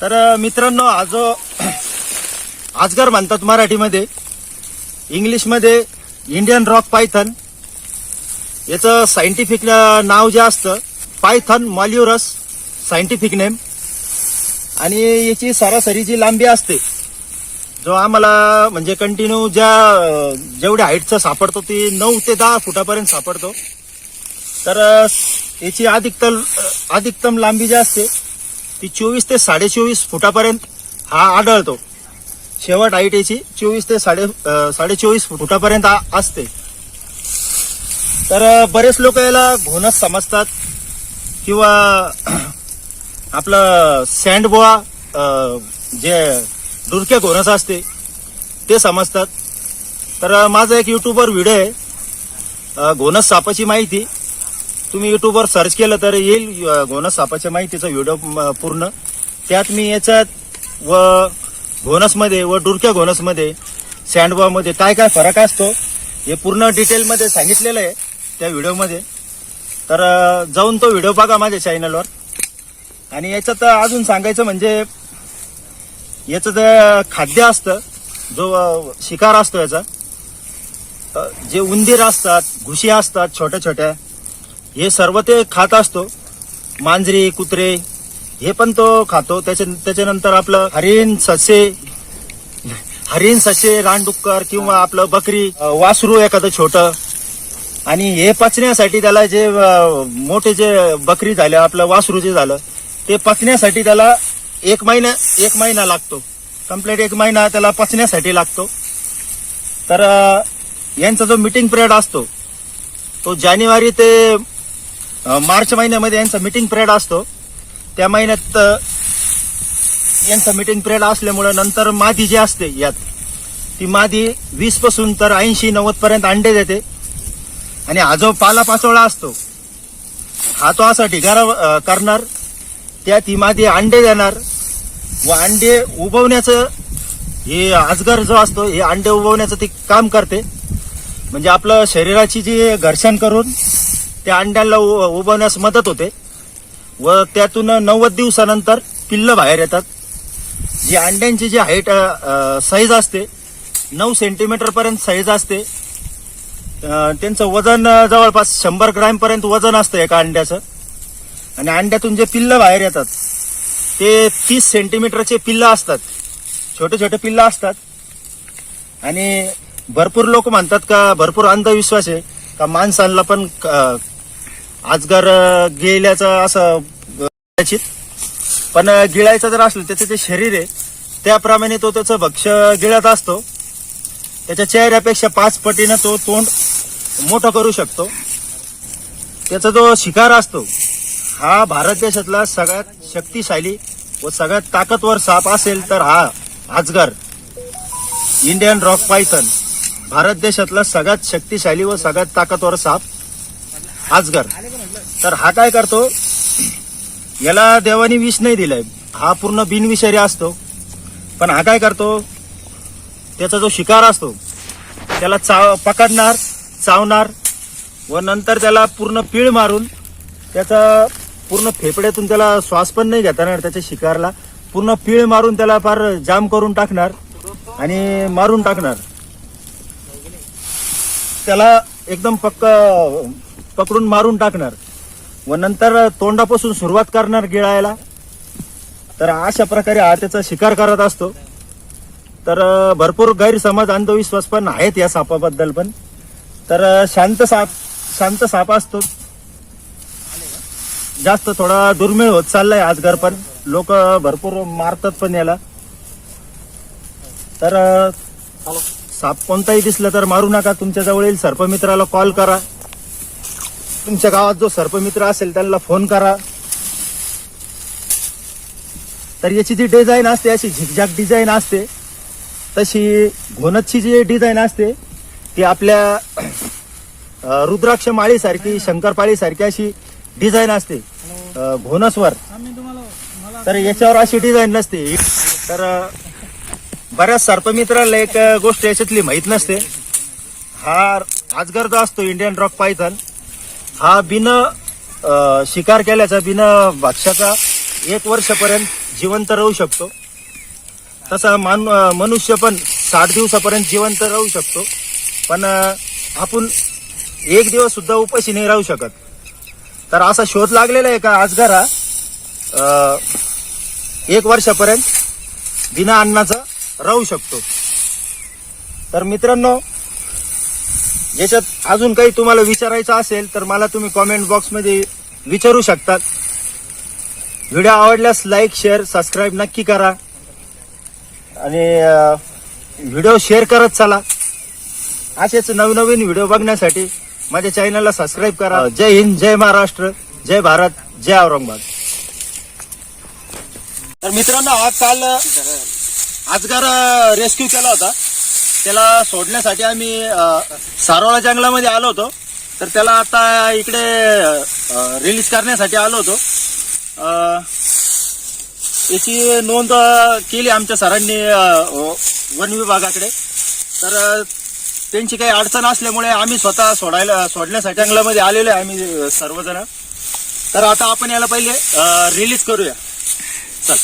तर मित्रांनो आज आजगर म्हणतात मराठीमध्ये. इंग्लिशमध्ये इंडियन रॉक पायथन. याचं सायंटिफिक नाव जे असतं पायथन मॉल्युरस सायंटिफिक नेम आणि याची सरासरी जी लांबी असते जो आम्हाला म्हणजे कंटिन्यू ज्या जेवढ्या हाईटचं सापडतो ती नऊ ते दहा फुटापर्यंत सापडतो. तर याची अधिकतम अधिकतम लांबी जी असते ती चोवीस ते साडेचोवीस फुटापर्यंत हा आढळतो. शेवट हाईट याची चोवीस ते साडे साडेचोवीस फुटापर्यंत असते. तर बरेच लोक याला घोणस समजतात किंवा आपलं सँडबोआ जे डुरक्या घोणस असते ते समजतात. तर माझा एक यूट्यूबवर व्हिडिओ आहे. घोनस घोणस सापाची माहिती. तुम्ही युट्यूबवर सर्च केलं तर येईल घोनस घोणस सापाच्या माहितीचा व्हिडिओ म, पूर्ण. त्यात मी याच्यात व घोणसमध्ये व डुरक्या घोणसमध्ये सँडबॉमध्ये काय काय फरक असतो हे पूर्ण डिटेलमध्ये सांगितलेलं आहे त्या व्हिडिओमध्ये तर जाऊन तो व्हिडिओ बघा माझ्या चॅनलवर आणि याच्यात अजून सांगायचं म्हणजे याचं जे खाद्य असतं जो शिकार असतो याचा जे उंदीर असतात घुशी असतात छोट्या छोट्या हे सर्व ते खात असतो. मांजरी कुत्रे हे पण तो खातो. त्याच्या त्याच्यानंतर आपलं हरिण ससे हरिण ससे रानडुक्कर किंवा आपलं बकरी वासरू एखादं छोटं. आणि हे पचण्यासाठी त्याला जे मोठे जे बकरी झाले आपलं वासरू जे झालं ते पचण्यासाठी त्याला एक महिना एक महिना लागतो. कंप्लीट एक महिना त्याला पचण्यासाठी लागतो. तर यांचा जो मिटिंग पिरियड असतो तो जानेवारी ते मार्च महिन्यामध्ये यांचा मिटिंग पिरियड असतो. त्या महिन्यात यांचा मिटिंग पिरियड असल्यामुळे नंतर मादी जी असते यात ती मादी वीसपासून तर ऐंशी नव्वद पर्यंत अंडे देते. आणि हा जो पाला पाचोळा असतो हा तो असा ढिगारा करणार त्यात ही मादी अंडे देणार. व अंडे उबवण्याचं हे आजगर जो असतो हे अंडे उबवण्याचं ते काम करते. म्हणजे आपलं शरीराची जी घर्षण करून त्या अंड्याला उ- उबवण्यास मदत होते व त्यातून नव्वद दिवसानंतर पिल्ल बाहेर येतात. जी अंड्यांची जी हाईट साईज असते नऊ सेंटीमीटरपर्यंत साईज असते त्यांचं वजन जवळपास शंभर ग्रॅमपर्यंत वजन असतं एका अंड्याचं. आणि अंड्यातून जे पिल्ल बाहेर येतात ते तीस सेंटीमीटरचे पिल्ल असतात. छोटे छोटे पिल्ल असतात. आणि भरपूर लोक म्हणतात का भरपूर अंधविश्वास आहे का माणसांना पण आजगर अ, गिळल्याचं असं कदाचित. पण गिळायचं जर असलं त्याचं जे शरीर आहे त्याप्रमाणे तो त्याचं भक्ष्य गिळत असतो. त्याच्या चेहऱ्यापेक्षा पाच पटीनं तो तोंड मोठं करू शकतो. त्याचा जो शिकार असतो हा भारत देशातला सगळ्यात शक्तिशाली व सगळ्यात ताकदवर साप असेल तर हा आजगर. इंडियन रॉक पायथन भारत देशातला सगळ्यात शक्तिशाली व सगळ्यात ताकदवर साप आजगर. तर हा काय करतो? याला देवानी विष नाही दिलाय. हा पूर्ण बिनविषारी असतो. पण हा काय करतो? त्याचा जो शिकार असतो त्याला चाव पकडणार चावणार व नंतर त्याला पूर्ण पीळ मारून त्याचा पूर्ण फेफड्यातून त्याला श्वास पण नाही घेता येणार त्याच्या शिकारला. पूर्ण पीळ मारून त्याला फार जाम करून टाकणार आणि मारून टाकणार. त्याला एकदम पक्क पकडून मारून टाकणार. व नंतर तोंडापासून सुरुवात करणार गिळायला. तर अशा प्रकारे हा त्याचा शिकार करत असतो. तर भरपूर गैरसमज अंधविश्वास पण आहेत या सापाबद्दल पण. तर शांत साप शांत साप असतो. जास्त थोडा दुर्मिळ होत चाललाय आजगर पण. लोक भरपूर मारतात पण याला. तर साप कोणताही दिसला तर मारू नका. तुमच्याजवळील सर्पमित्राला कॉल करा. तुमच्या गावात जो सर्पमित्र असेल त्यांना फोन करा. तर याची जी डिझाईन असते अशी झिकझॅक डिझाईन असते तशी घोनतची जी डिझाईन असते ती आपल्या अ, रुद्राक्ष माळीसारखी शंकरपाळीसारखी अशी डिझाईन असते घोनसवर तर याच्यावर अशी डिझाईन नसते. तर बऱ्याच सर्पमित्राला एक गोष्ट याच्यातली माहीत नसते. हा आजगर जो असतो इंडियन रॉक पायथन हा बिन शिकार केल्याचा बिन भक्ष्याचा एक वर्षपर्यंत जिवंत राहू शकतो. तसा मान मनुष्य पण साठ दिवसापर्यंत जिवंत राहू शकतो. पण आपण एक दिवस सुद्धा उपाशी नाही राहू शकत. तर असा शोध लागलेला आहे का आजगारा एक वर्षापर्यंत बिना अन्नाचा राहू शकतो. तर मित्रांनो याच्यात अजून काही तुम्हाला विचारायचं असेल तर मला तुम्ही कॉमेंट बॉक्समध्ये विचारू शकतात. व्हिडिओ आवडल्यास लाईक शेअर सबस्क्राईब नक्की करा. आणि व्हिडिओ शेअर करत चला. असेच नवनवीन व्हिडिओ बघण्यासाठी माझ्या चॅनलला सबस्क्राईब करा. जय हिंद जय महाराष्ट्र जय भारत जय औरंगाबाद. तर मित्रांनो हा काल आजगार रेस्क्यू केला होता. त्याला सोडण्यासाठी आम्ही सारोळा जंगलामध्ये आलो होतो. तर त्याला आता इकडे रिलीज करण्यासाठी आलो होतो. याची नोंद केली आमच्या सरांनी वन विभागाकडे. तर त्यांची काही अडचण असल्यामुळे आम्ही स्वतः सोडायला सोडण्यासाठी जंगलामध्ये आलेलो आहे आम्ही सर्वजण. तर आता आपण याला पहिले रिलीज करूया. चल.